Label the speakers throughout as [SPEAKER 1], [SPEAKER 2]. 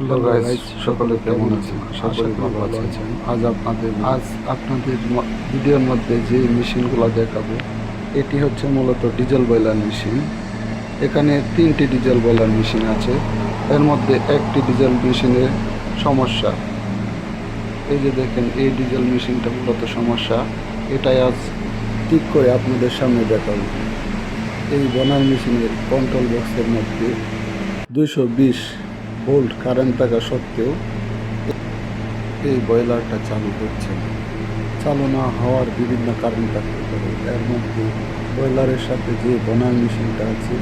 [SPEAKER 1] Hello guys সকলে কেমন আছেন? আশা করি ভালো আছেন। আজ আপনাদের আজ আপনাদের ভিডিওর মধ্যে যে মেশিনগুলো দেখাবো এটি হচ্ছে মূলত ডিজেল বয়লার মেশিন। এখানে তিনটি ডিজেল বয়লার মেশিন আছে। এর মধ্যে একটি ডিজেল মেশিনের সমস্যা। এই যে দেখেন এই ডিজেল মেশিনটা মূলত সমস্যা। এটাই আজ ঠিক করে আপনাদের সামনে দেখাবো। এই বনার মেশিনের কন্ট্রোল বক্সের মধ্যে দুইশো বিশ ভোল্ট কারেন্ট থাকা সত্ত্বেও এই বয়লারটা চালু হচ্ছে না। চালু না হওয়ার বিভিন্ন কারণ থাকতে পারে। এর মধ্যে বয়লারের সাথে যে বনার মেশিনটা আছে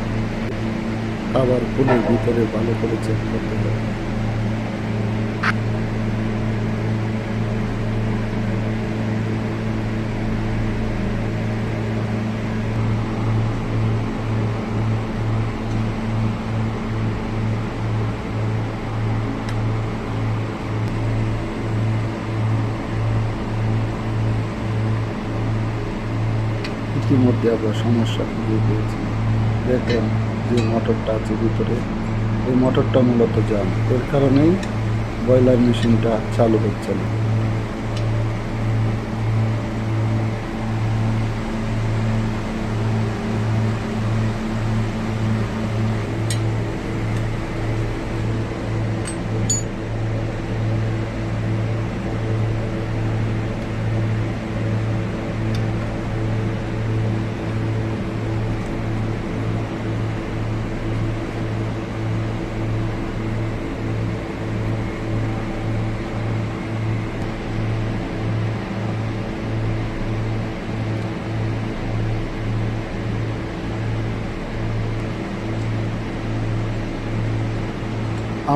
[SPEAKER 1] আবার ফুলের ভিতরে ভালো করে চেক করতে হবে। ইতিমধ্যে আবার সমস্যা খুঁজে পেয়েছি। দেখেন যে মোটরটা আছে ভিতরে। ওই মোটরটা মূলত জাম এর কারণেই বয়লার মেশিনটা চালু হচ্ছে না।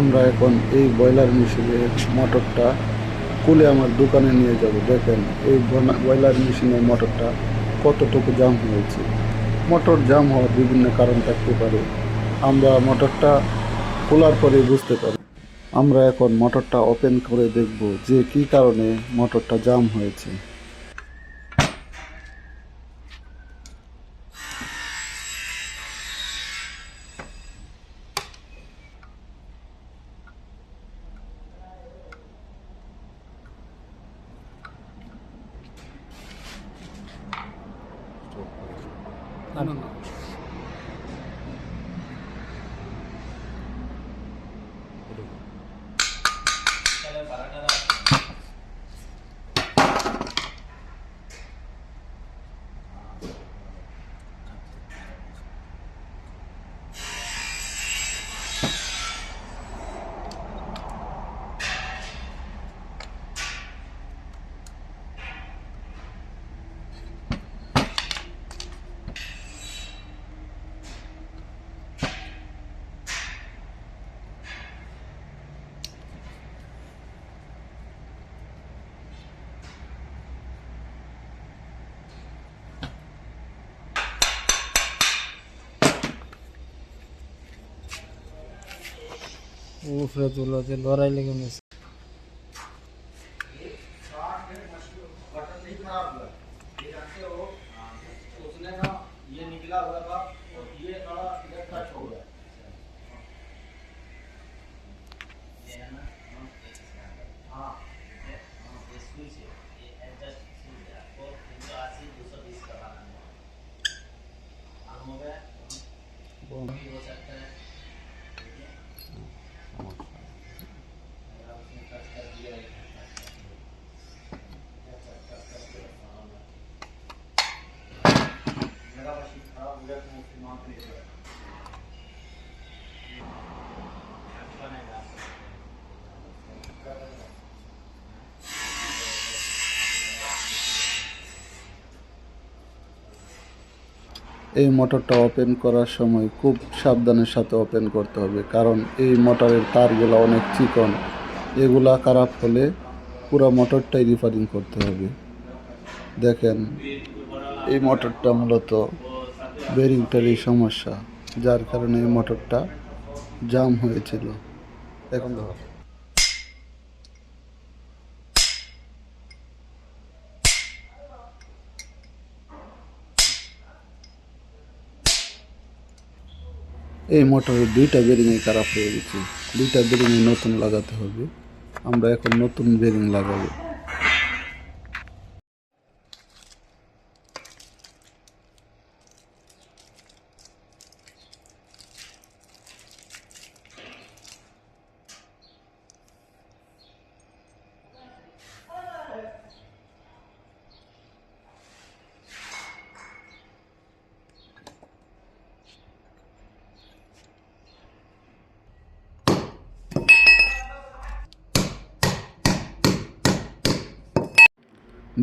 [SPEAKER 1] আমরা এখন এই ব্রয়লার মেশিনের মোটরটা খুলে আমার দোকানে নিয়ে যাব। দেখেন, এই ব্রয়লার মেশিনের মোটরটা কতটুকু জাম হয়েছে। মোটর জাম হওয়ার বিভিন্ন কারণ থাকতে পারে। আমরা মোটরটা খোলার পরে বুঝতে পারি। আমরা এখন মোটরটা ওপেন করে দেখব যে কি কারণে মোটরটা জাম হয়েছে। no, no.
[SPEAKER 2] উপরে তুলো যে লড়াই লেগে গেছে
[SPEAKER 1] এই মোটরটা ওপেন করার সময় খুব সাবধানের সাথে ওপেন করতে হবে, কারণ এই মোটরের তারগুলো অনেক চিকন। এগুলা খারাপ হলে পুরো মোটরটাই রিপেয়ারিং করতে হবে। দেখেন, এই মোটরটা মূলত বেরিংটারই সমস্যা, যার কারণে এই মোটরটা জাম হয়েছিল। এখন এই মোটরের দুইটা বেরিংয়ে খারাপ হয়ে গেছে। দুইটা বেরিং নতুন লাগাতে হবে। আমরা এখন নতুন বেরিং লাগাবো।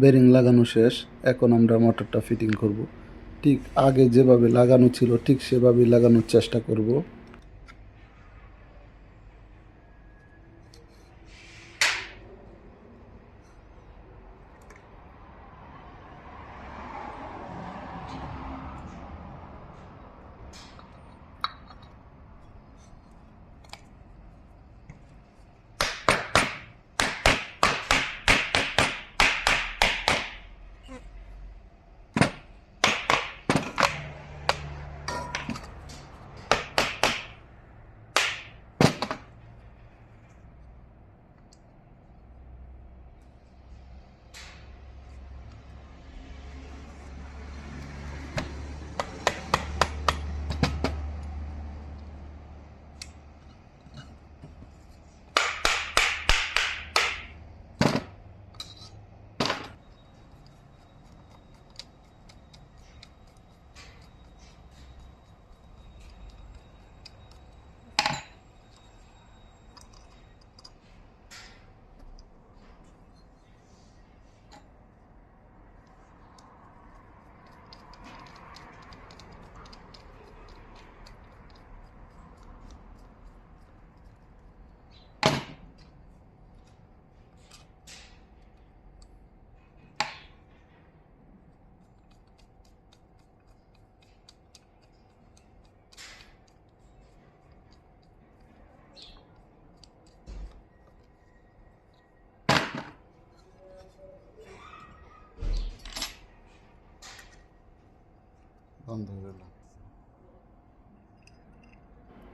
[SPEAKER 1] বেরিং লাগানো শেষ, এখন আমরা মোটরটা ফিটিং করব। ঠিক আগে যেভাবে লাগানো ছিল, ঠিক সেভাবেই লাগানোর চেষ্টা করব।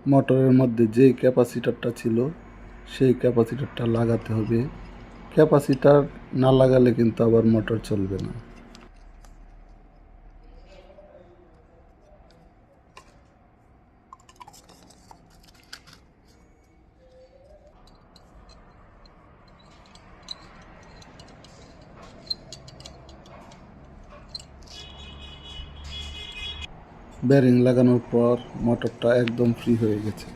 [SPEAKER 1] মোটরের মধ্যে যেই ক্যাপাসিটারটা ছিল, সেই ক্যাপাসিটারটা লাগাতে হবে। ক্যাপাসিটার না লাগালে কিন্তু আবার মোটর চলবে না। ব্যারিং লাগানোর পর মোটরটা একদম ফ্রি হয়ে গেছে।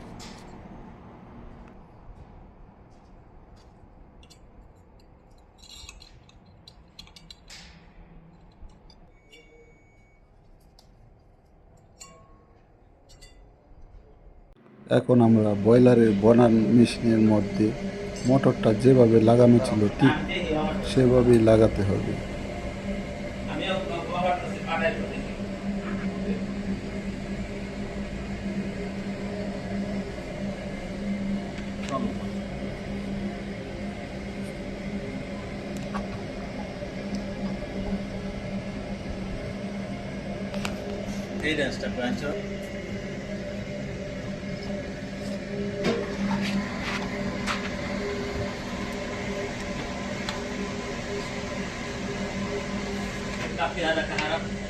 [SPEAKER 1] এখন আমরা বয়লারের বনার মেশিনের মধ্যে মোটরটা যেভাবে লাগানো ছিল ঠিক সেভাবেই লাগাতে হবে।
[SPEAKER 3] problem dan Cadence step answer. काफ़ी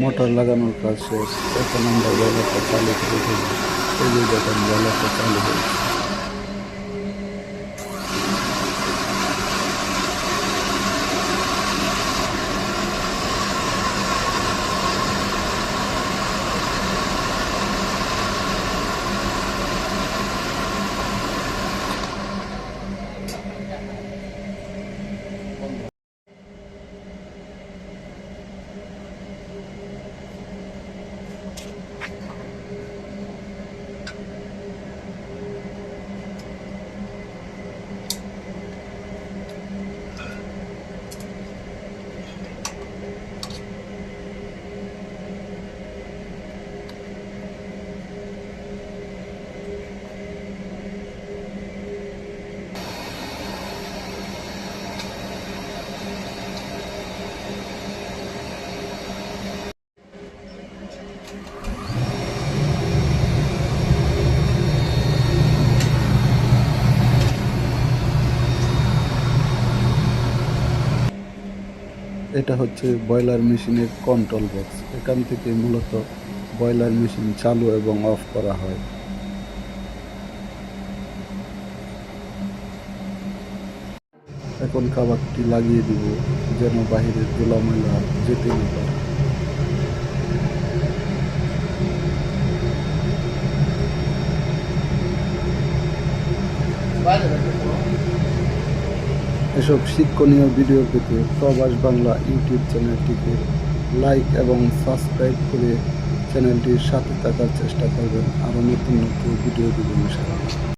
[SPEAKER 1] মোটর লাগানোর কাজ শেষ এখন আমরা বয়লারটা চালু করে দেব এই যে দেখেন এটা হচ্ছে বয়লার মেশিনের কন্ট্রোল বক্স এখান থেকে মূলত বয়লার মেশিন চালু এবং অফ করা হয়। এখন খাবারটি লাগিয়ে দিব, যেন বাহিরের ধুলা ময়লা যেতে না পারে। এসব শিক্ষণীয় ভিডিও পেতে প্রবাস বাংলা ইউটিউব চ্যানেলটিকে লাইক এবং সাবস্ক্রাইব করে চ্যানেলটির সাথে থাকার চেষ্টা করবেন। আরও নতুন নতুন ভিডিও দেবেন